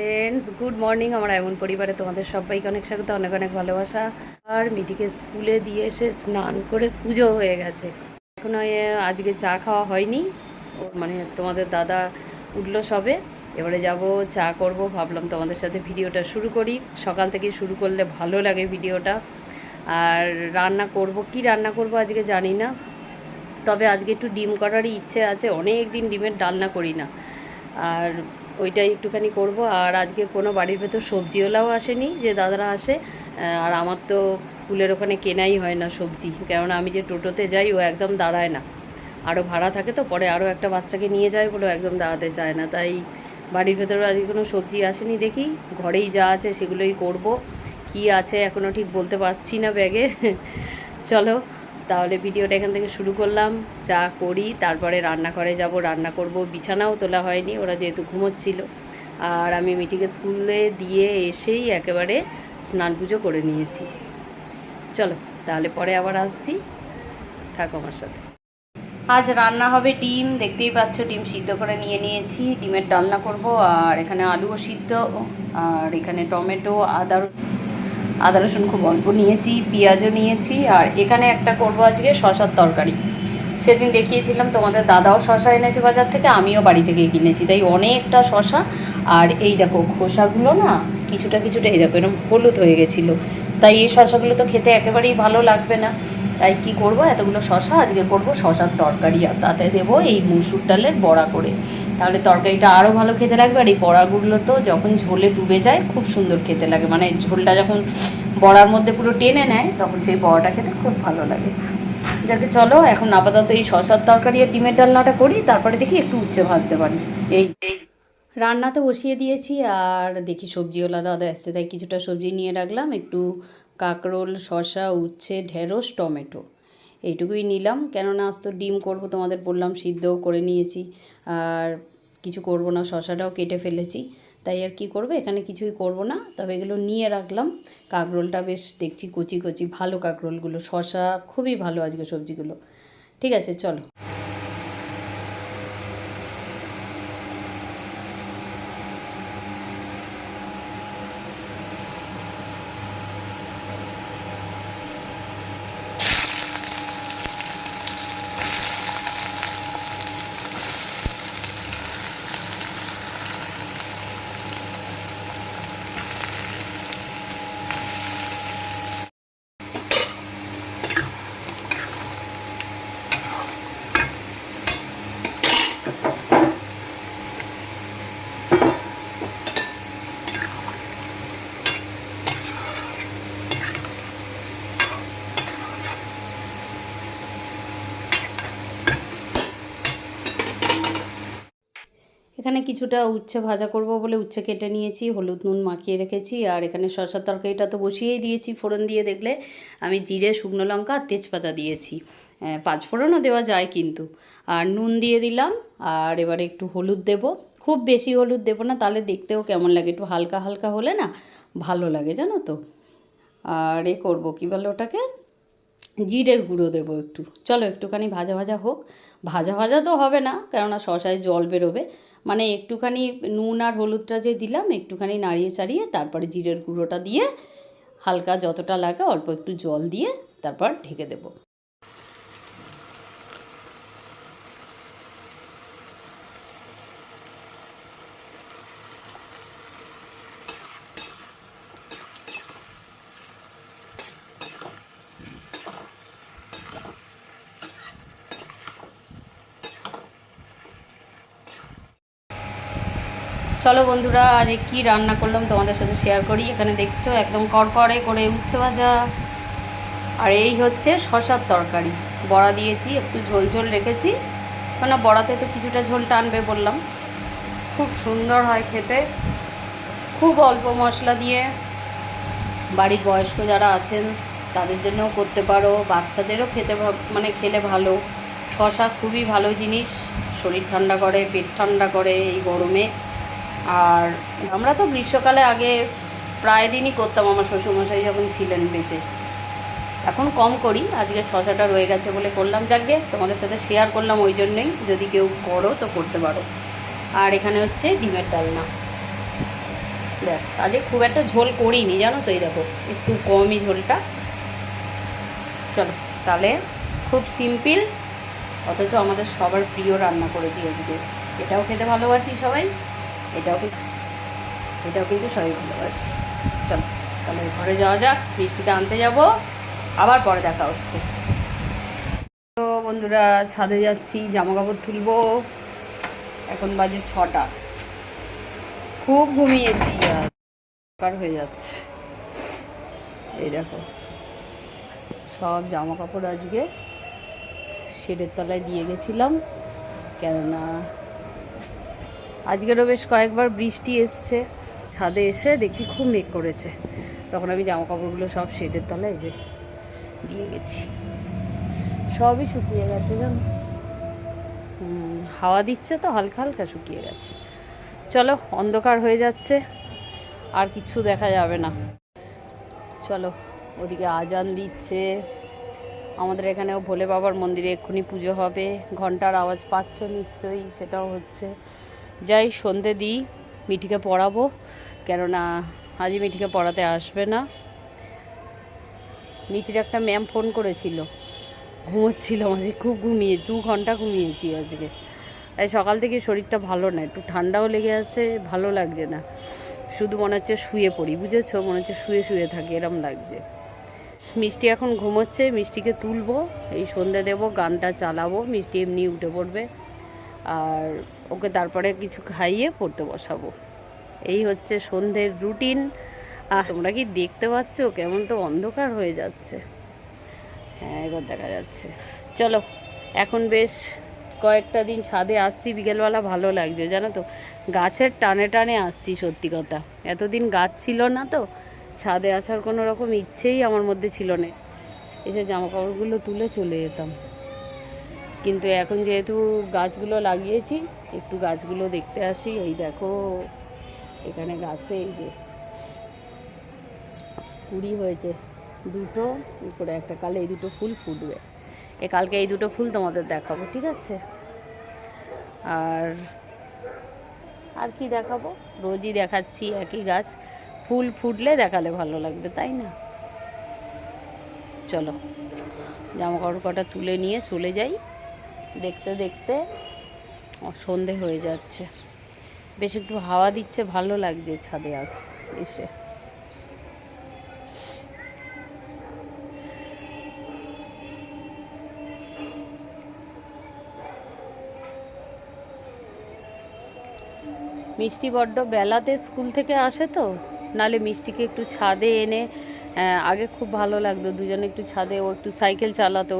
Friends good morning আমার এমন পরিবারে তোমাদের সবাইকে অনেক স্বাগত, অনেক অনেক ভালোবাসা। আর মিটিকে স্কুলে দিয়ে এসে স্নান করে পুজো হয়ে গেছে। এখনও আজকে চা খাওয়া হয়নি। মানে তোমাদের দাদা উঠল সবে। এবারে যাব, চা করব, ভাবলাম তোমাদের সাথে ভিডিওটা শুরু করি। সকাল থেকে শুরু করলে ভালো লাগে ভিডিওটা। আর রান্না করব, কি রান্না করব আজকে জানি না। তবে আজকে একটু ডিম করারই ইচ্ছে আছে অনেক দিন ডিমের ডালনা করি না। আর ওইটাই একটুখানি করব। আর আজকে কোনো বাড়ির ভেতর সবজিওয়ালাও আসেনি, যে দাদারা আসে আর আমার তো স্কুলের ওখানে কেনাই হয় না সবজি। কেননা আমি যে টোটোতে যাই, ও একদম দাঁড়ায় না। আরও ভাড়া থাকে তো, পরে আরও একটা বাচ্চাকে নিয়ে যায় বলে একদম দাঁড়াতে চায় না। তাই বাড়ির ভেতরে আজকে কোনো সবজি আসেনি দেখি, ঘরেই যা আছে সেগুলোই করব। কি আছে এখনও ঠিক বলতে পারছি না ব্যাগে। চলো তাহলে ভিডিওটা এখান থেকে শুরু করলাম। চা করি, তারপরে রান্নাঘরে যাব, রান্না করব। বিছানাও তোলা হয়নি, ওরা যেহেতু ঘুমোচ্ছিল। আর আমি মিটিকে স্কুলে দিয়ে এসেই একেবারে স্নান পুজো করে নিয়েছি। চলো, তাহলে পরে আবার আসছি। থাকো আমার সাথে। আজ রান্না হবে ডিম। দেখতেই পাচ্ছ, ডিম সিদ্ধ করে নিয়ে নিয়েছি। ডিমের ডালনা করব, আর এখানে আলুও সিদ্ধ, আর এখানে টমেটো, আদা আদা রসুন খুব অল্প নিয়েছি, পেঁয়াজও নিয়েছি, আর এখানে একটা করব আজকে শশার তরকারি। সেদিন দেখিয়েছিলাম তোমাদের দাদাও শশা এনেছে বাজার থেকে, আমিও বাড়ি থেকে কিনেছি। তাই অনেকটা শশা, আর এই দেখো খোসাগুলো না, কিছুটা কিছুটা, এই দেখো এরকম হলুদ হয়ে গেছিল। তাই এই শশাগুলো তো খেতে একেবারেই ভালো লাগবে না। তাই কি করব? এতগুলো শশা আজকে করব শশার তরকারি, আর তাতে দেবো এই মুসুর ডালের বড়া করে। তাহলে তরকারিটা আরও ভালো খেতে লাগবে, আর এই বড়াগুলো তো যখন ঝোলে ডুবে যায়, খুব সুন্দর খেতে লাগে। মানে ঝোলটা যখন বড়ার মধ্যে পুরো টেনে নেয়, তখন সেই বড়াটা খেতে খুব ভালো লাগে। যাকে চলো, এখন আপাতত এই শশার তরকারি আর ডিমের ডালনাটা করি, তারপরে দেখি একটু উচ্ছে ভাজতে পারি। এই রান্না তো বসিয়ে দিয়েছি, আর দেখি সবজিওয়ালা দাদা এসছে, তাই কিছুটা সবজি নিয়ে রাখলাম, একটু কাঁকরোল শশা উচ্ছে, ঢেঁড়স, টমেটো। এইটুকুই নিলাম। কেননা আজ তো ডিম করব, তোমাদের বললাম সিদ্ধও করে নিয়েছি। আর কিছু করব না শশাটাও কেটে ফেলেছি। তাই আর কি করব? এখানে কিছুই করব না। তবে এগুলো নিয়ে রাখলাম। কাঁকরোলটা বেশ দেখছি কচি কচি। ভালো কাঁকরোলগুলো। শশা খুবই ভালো আজকে সবজিগুলো। ঠিক আছে, চলো। এখানে কিছুটা উচ্ছে ভাজা করব বলে উচ্ছে কেটে নিয়েছি, হলুদ নুন মাখিয়ে রেখেছি, আর এখানে শসার তরকারিটা তো বসিয়েই দিয়েছি ফোড়ন দিয়ে দেখলে। আমি জিরে, শুকনো লঙ্কা আর তেজপাতা দিয়েছি। পাঁচ ফোড়নও দেওয়া যায় কিন্তু। আর নুন দিয়ে দিলাম, আর এবারে একটু হলুদ দেব। খুব বেশি হলুদ দেবো না, তাহলে দেখতেও কেমন লাগে, একটু হালকা হালকা হলে না ভালো লাগে, জানো তো। আর এ করব, কী বলে ওটাকে? জিরের গুঁড়ো দেবো একটু। চলো একটুখানি ভাজা ভাজা হোক। ভাজা ভাজা তো হবে না, কেননা শশায় জল বেরোবে। মানে একটুখানি নুন আর হলুদটা যে দিলাম, একটুখানি নাড়িয়ে চাড়িয়ে তারপরে জিরের গুঁড়োটা দিয়ে হালকা যতটা লাগে অল্প একটু জল দিয়ে তারপর ঢেকে দেবো। চলো বন্ধুরা, আজ কি রান্না করলাম তোমাদের সাথে শেয়ার করি। এখানে দেখছ, একদম কড়কড়ে করে উচ্ছে ভাজা। আর এই হচ্ছে শশার তরকারি। বড়া দিয়েছি, একটু ঝোল ঝোল রেখেছি। কেন বড়াতে তো কিছুটা ঝোল টানবে বললাম। খুব সুন্দর হয় খেতে। খুব অল্প মশলা দিয়ে। বাড়ির বয়স্ক যারা আছেন, তাদের জন্যও করতে পারো। বাচ্চাদেরও খেতে মানে খেলে ভালো। শশা খুবই ভালো জিনিস। শরীর ঠান্ডা করে, পেট ঠান্ডা করে এই গরমে। আর আমরা তো গ্রীষ্মকালে আগে প্রায় দিনই করতাম, আমার শ্বশুরমশাই যখন ছিলেন বেঁচে। এখন কম করি, আজকে শশাটা রয়ে গেছে বলে করলাম। যাকে তোমাদের সাথে শেয়ার করলাম ওই জন্যই। যদি কেউ করো তো করতে পারো। আর এখানে হচ্ছে ডিমের ডালনা। ব্যাস, আজকে খুব একটা ঝোল করিনি, জানো তো এই দেখো, একটু কমই ঝোলটা। চলো, তাহলে খুব সিম্পল অথচ আমাদের সবার প্রিয় রান্না করেছি আজকে। এটাও খেতে ভালোবাসি সবাই। এটাও এটাও কিন্তু সবাই ভালোবাসি। চলো, তাহলে ঘরে যাওয়া যাক, মিষ্টিকে আনতে যাব, আবার পরে দেখা হচ্ছে। তো বন্ধুরা, ছাদে যাচ্ছি জামা কাপড় তুলবো। এখন বাজে ছটা। খুব ঘুমিয়েছি, আর হয়ে যাচ্ছে। এই দেখো, সব জামা কাপড় আজকে শেডের তলায় দিয়ে গেছিলাম। কেননা আজকেরও বেশ কয়েকবার বৃষ্টি এসছে, ছাদে এসে দেখি খুব মেঘ করেছে। তখন আমি জামা কাপড়গুলো সব শেডের তলায় যে দিয়ে গেছি। সবই শুকিয়ে গেছে জানো। হাওয়া দিচ্ছে তো, হালকা হালকা শুকিয়ে গেছে। চলো, অন্ধকার হয়ে যাচ্ছে, আর কিছু দেখা যাবে না। চলো, ওদিকে আজান দিচ্ছে। আমাদের এখানেও ভোলে বাবার মন্দিরে এক্ষুনি পুজো হবে। ঘণ্টার আওয়াজ পাচ্ছ নিশ্চয়ই, সেটাও হচ্ছে। যাই, সন্ধে দিই, মিঠিকে পড়াবো। কেননা আজই মিঠিকে পড়াতে আসবে না। মিঠির একটা ম্যাম ফোন করেছিল। ঘুমোচ্ছিল আজকে খুব ঘুমিয়ে, দু ঘণ্টা ঘুমিয়েছি আজকে। তাই সকাল থেকে শরীরটা ভালো না, একটু ঠান্ডাও লেগে আছে, ভালো লাগছে না। শুধু মনে হচ্ছে শুয়ে পড়ি, বুঝেছ? মনে হচ্ছে শুয়ে শুয়ে থাকি, এরম লাগছে। মিষ্টি এখন ঘুমোচ্ছে, মিষ্টিকে তুলবো, এই সন্ধে দেবো, গানটা চালাবো, মিষ্টি এমনি উঠে পড়বে। আর ওকে তারপরে কিছু খাইয়ে পড়তে বসাবো। এই হচ্ছে সন্ধ্যের রুটিন আর তোমরা কি দেখতে পাচ্ছ? কেমন তো অন্ধকার হয়ে যাচ্ছে। হ্যাঁ এবার দেখা যাচ্ছে। চলো, এখন বেশ কয়েকটা দিন ছাদে আসছি। বিকেলবেলা ভালো লাগছে, জানো তো? গাছের টানে টানে আসছি, সত্যি কথা। এতদিন গাছ ছিল না তো। ছাদে আসার কোনো রকম ইচ্ছেই আমার মধ্যে ছিল না। এসে জামা কাপড়গুলো তুলে চলে যেতাম। কিন্তু এখন যেহেতু গাছগুলো লাগিয়েছি, একটু গাছগুলো দেখতে আসি। এই দেখো, এখানে গাছে এই যে কুড়ি হয়েছে দুটো, উপরে একটা, কালে এই দুটো ফুল ফুটবে। এ কালকে এই দুটো ফুল তোমাদের দেখাবো, ঠিক আছে? আর আর কি দেখাবো? রোজই দেখাচ্ছি একই গাছ। ফুল ফুটলে দেখালে ভালো লাগবে, তাই না? চলো জামা কাপড় কটা তুলে নিয়ে চলে যাই। দেখতে দেখতে সন্ধে হয়ে যাচ্ছে। বেশ একটু হাওয়া দিচ্ছে, ভালো লাগছে ছাদে আস, এসে। মিষ্টি বড্ড বেলাতে স্কুল থেকে আসে তো নালে মিষ্টিকে একটু ছাদে এনে আগে খুব ভালো লাগতো। দুজনে একটু ছাদে ও একটু সাইকেল চালাতো।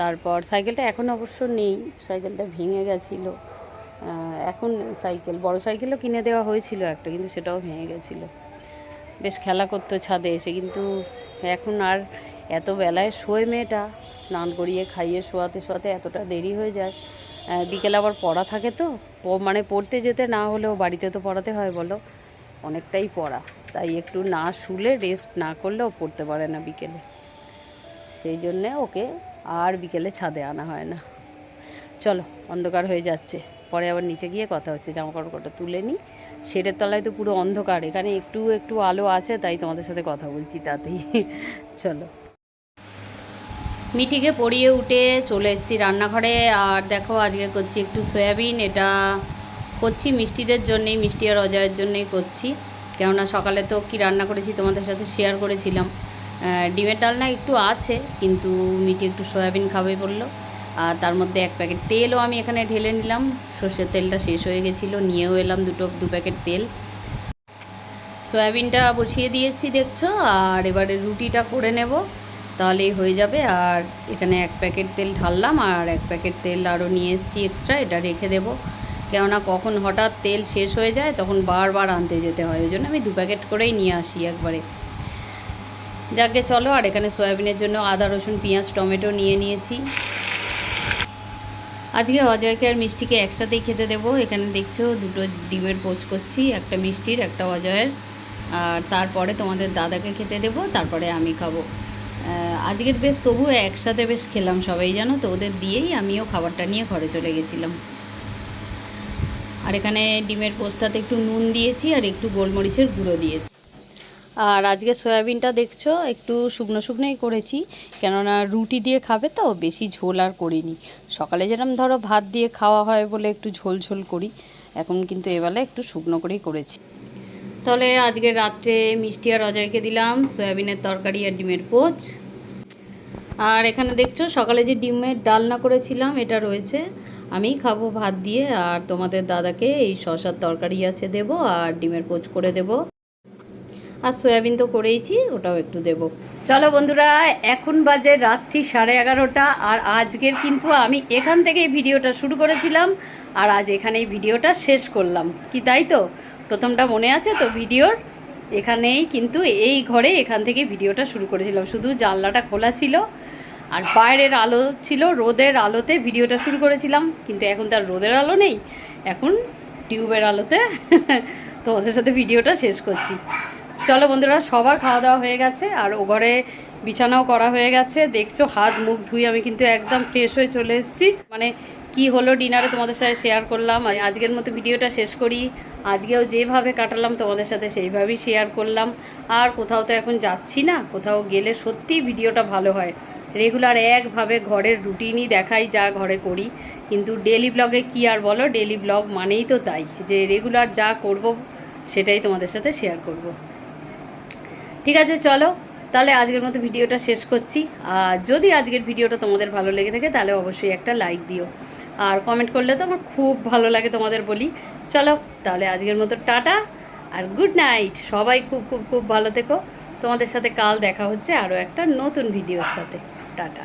তারপর সাইকেলটা এখন অবশ্য নেই, সাইকেলটা ভেঙে গেছিল। এখন সাইকেল, বড় সাইকেলও কিনে দেওয়া হয়েছিল একটা, কিন্তু সেটাও ভেঙে গেছিল। বেশ খেলা করতো ছাদে এসে, কিন্তু এখন আর এত বেলায় শোয় মেয়েটা, স্নান করিয়ে খাইয়ে শোয়াতে শোয়াতে এতটা দেরি হয়ে যায়। বিকেলে আবার পড়া থাকে তো মানে পড়তে যেতে না হলেও বাড়িতে তো পড়াতে হয় বলো, অনেকটাই পড়া। তাই একটু না শুলে রেস্ট না করলেও পড়তে পারে না বিকেলে। সেই জন্যে ওকে আর বিকেলে ছাদে আনা হয় না। চলো, অন্ধকার হয়ে যাচ্ছে। পরে আবার নিচে গিয়ে কথা হচ্ছে জামা কাপড় কটা তুলে নিই শেডের তলায় তো পুরো অন্ধকার, এখানে একটু একটু আলো আছে, তাই তোমাদের সাথে কথা বলছি তাতেই। চলো। মিঠিকে পড়িয়ে উঠে চলে এসেছি রান্নাঘরে, আর দেখো আজকে করছি একটু সয়াবিন, এটা করছি মিষ্টিদের জন্যেই, মিষ্টি আর অজয়ের জন্যেই করছি। কেননা সকালে তো কি রান্না করেছি তোমাদের সাথে শেয়ার করেছিলাম। ডিমের ডালনা একটু আছে, কিন্তু মিঠি একটু সয়াবিন খাবে বলল। আর তার মধ্যে এক প্যাকেট তেলও আমি এখানে ঢেলে নিলাম। সর্ষের তেলটা শেষ হয়ে গেছিল, নিয়েও এলাম দুটো, দু প্যাকেট তেল। সয়াবিনটা বসিয়ে দিয়েছি দেখছ, আর এবারে রুটিটা করে নেব। তাহলেই হয়ে যাবে। আর এখানে এক প্যাকেট তেল ঢাললাম, আর এক প্যাকেট তেল আরও নিয়ে এসেছি এক্সট্রা এটা রেখে দেবো। কেননা কখন হঠাৎ তেল শেষ হয়ে যায়, তখন বারবার আনতে যেতে হয়। ওই জন্য আমি দু প্যাকেট করেই নিয়ে আসি একবারে। যাকে চলো, আর এখানে সয়াবিনের জন্য আদা, রসুন, পেঁয়াজ, টমেটো নিয়ে নিয়েছি। আজকে অজয়কে আর মিষ্টিকে একসাথেই খেতে দেবো। এখানে দেখছ, দুটো ডিমের পোচ করছি, একটা মিষ্টির, একটা অজয়ের। আর তারপরে তোমাদের দাদাকে খেতে দেবো, তারপরে আমি খাব। আজকের বেশ, তবুও একসাথে বেশ খেলাম সবাই, জানো তো? ওদের দিয়েই আমিও খাবারটা নিয়ে ঘরে চলে গেছিলাম। আর এখানে ডিমের পোস্তাতে একটু নুন দিয়েছি, আর একটু গোলমরিচের গুঁড়ো দিয়েছি। আর আজকে সয়াবিনটা দেখছ, একটু শুকনো শুকনোই করেছি, কেননা রুটি দিয়ে খাবে তো, বেশি ঝোল আর করিনি। সকালে যেরকম ধরো ভাত দিয়ে খাওয়া হয় বলে একটু ঝোল ঝোল করি, এখন কিন্তু এবেলা একটু শুকনো করেই করেছি। তাহলে আজকে রাত্রে মিষ্টি আর অজয়কে দিলাম, সয়াবিনের তরকারি আর ডিমের পোচ। আর এখানে দেখছ, সকালে যে ডিমের ডালনা করেছিলাম, এটা রয়েছে। আমি খাব ভাত দিয়ে, আর তোমাদের দাদাকে এই শশার তরকারি আছে দেব, আর ডিমের পোচ করে দেব। আর সয়াবিন তো করেইছি, ওটাও একটু দেব। চলো বন্ধুরা, এখন বাজে রাত্রি সাড়ে এগারোটা, আর আজকের কিন্তু আমি এখান থেকেই ভিডিওটা শুরু করেছিলাম, আর আজ এখানেই ভিডিওটা শেষ করলাম। কি তাই তো? প্রথমটা মনে আছে তো ভিডিওর? এখানেই কিন্তু এই ঘরে এখান থেকে ভিডিওটা শুরু করেছিলাম। শুধু জানলাটা খোলা ছিল, আর বাইরের আলো ছিল, রোদের আলোতে ভিডিওটা শুরু করেছিলাম। কিন্তু এখন তার রোদের আলো নেই, এখন টিউবের আলোতে তোমাদের সাথে ভিডিওটা শেষ করছি। চলো বন্ধুরা, সবার খাওয়া দাওয়া হয়ে গেছে আর ও ঘরে বিছানাও করা হয়ে গেছে। দেখছ, হাত মুখ ধুয়ে আমি কিন্তু একদম ফ্রেশ হয়ে চলে এসেছি। মানে কি হলো ডিনারে তোমাদের সাথে শেয়ার করলাম। আজকের মতো ভিডিওটা শেষ করি। আজকেও যেভাবে কাটালাম তোমাদের সাথে সেইভাবেই শেয়ার করলাম। আর কোথাও তো এখন যাচ্ছি না, কোথাও গেলে সত্যিই ভিডিওটা ভালো হয়। রেগুলার একভাবে ঘরের রুটিনই দেখাই যা ঘরে করি। কিন্তু ডেলি ব্লগে কি আর বলো ডেলি ব্লগ মানেই তো তাই। যে রেগুলার যা করব, সেটাই তোমাদের সাথে শেয়ার করব। ঠিক আছে, চলো। তাহলে আজকের মতো ভিডিওটা শেষ করছি। আর যদি আজকের ভিডিওটা তোমাদের ভালো লেগে থাকে, তাহলে অবশ্যই একটা লাইক দিও। আর কমেন্ট করলে তো আমার খুব ভালো লাগে তোমাদের বলি। চলো, তাহলে আজকের মতো টাটা আর গুড নাইট সবাই খুব খুব খুব ভালো থেকো। তোমাদের সাথে কাল দেখা হচ্ছে আরও একটা নতুন ভিডিওর সাথে। টাটা।